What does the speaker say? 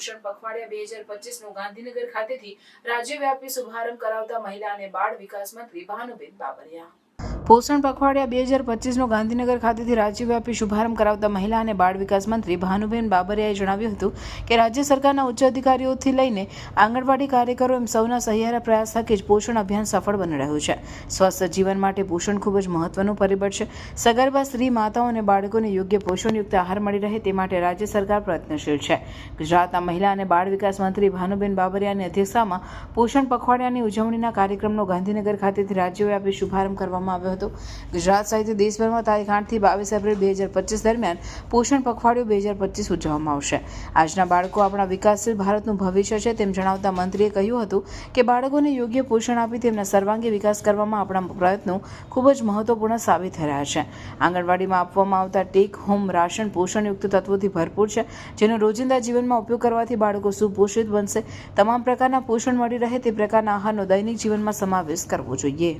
પખવાડિયા બે હજાર પચીસનો ગાંધીનગર ખાતેથી રાજ્યવ્યાપી શુભારંભ કરાવતા મહિલા અને બાળ વિકાસ મંત્રી ભાનુબેન બાબરિયા. પોષણ પખવાડિયા બે હજાર પચીસનો ગાંધીનગર ખાતેથી રાજ્યવ્યાપી શુભારંભ કરાવતા મહિલા અને બાળ વિકાસ મંત્રી ભાનુબેન બાબરિયાએ જણાવ્યું હતું કે રાજ્ય સરકારના ઉચ્ચ અધિકારીઓથી લઈને આંગણવાડી કાર્યકરો એમ સૌના સહિયારા પ્રયાસ થકી જ પોષણ અભિયાન સફળ બની રહ્યું છે. સ્વસ્થ જીવન માટે પોષણ ખૂબ જ મહત્વનું પરિબળ છે. સગર્ભા સ્ત્રી, માતાઓ અને બાળકોને યોગ્ય પોષણયુક્ત આહાર મળી રહે તે માટે રાજ્ય સરકાર પ્રયત્નશીલ છે. ગુજરાતના મહિલા અને બાળ વિકાસ મંત્રી ભાનુબેન બાબરિયાની અધ્યક્ષતામાં પોષણ પખવાડિયાની ઉજવણીના કાર્યક્રમનો ગાંધીનગર ખાતેથી રાજ્યવ્યાપી શુભારંભ કરવામાં આવ્યો હતો. ગુજરાત સહિત દેશભરમાં તારીખ આઠથી બાવીસ એપ્રિલ બે હજાર પચીસ દરમિયાન પોષણ પખવાડિયું બે હજાર પચીસ ઉજવવામાં આવશે. આજના બાળકો આપણા વિકાસશીલ ભારતનું ભવિષ્ય છે તેમ જણાવતા મંત્રીએ કહ્યું હતું કે બાળકોને યોગ્ય પોષણ આપી તેમના સર્વાંગી વિકાસ કરવામાં આપણા પ્રયત્નો ખૂબ જ મહત્વપૂર્ણ સાબિત રહ્યા છે. આંગણવાડીમાં આપવામાં આવતા ટેક હોમ રાશન પોષણયુક્ત તત્વોથી ભરપૂર છે, જેનો રોજિંદા જીવનમાં ઉપયોગ કરવાથી બાળકો સુપોષિત બનશે. તમામ પ્રકારના પોષણ મળી રહે તે પ્રકારના આહારનો દૈનિક જીવનમાં સમાવેશ કરવો જોઈએ.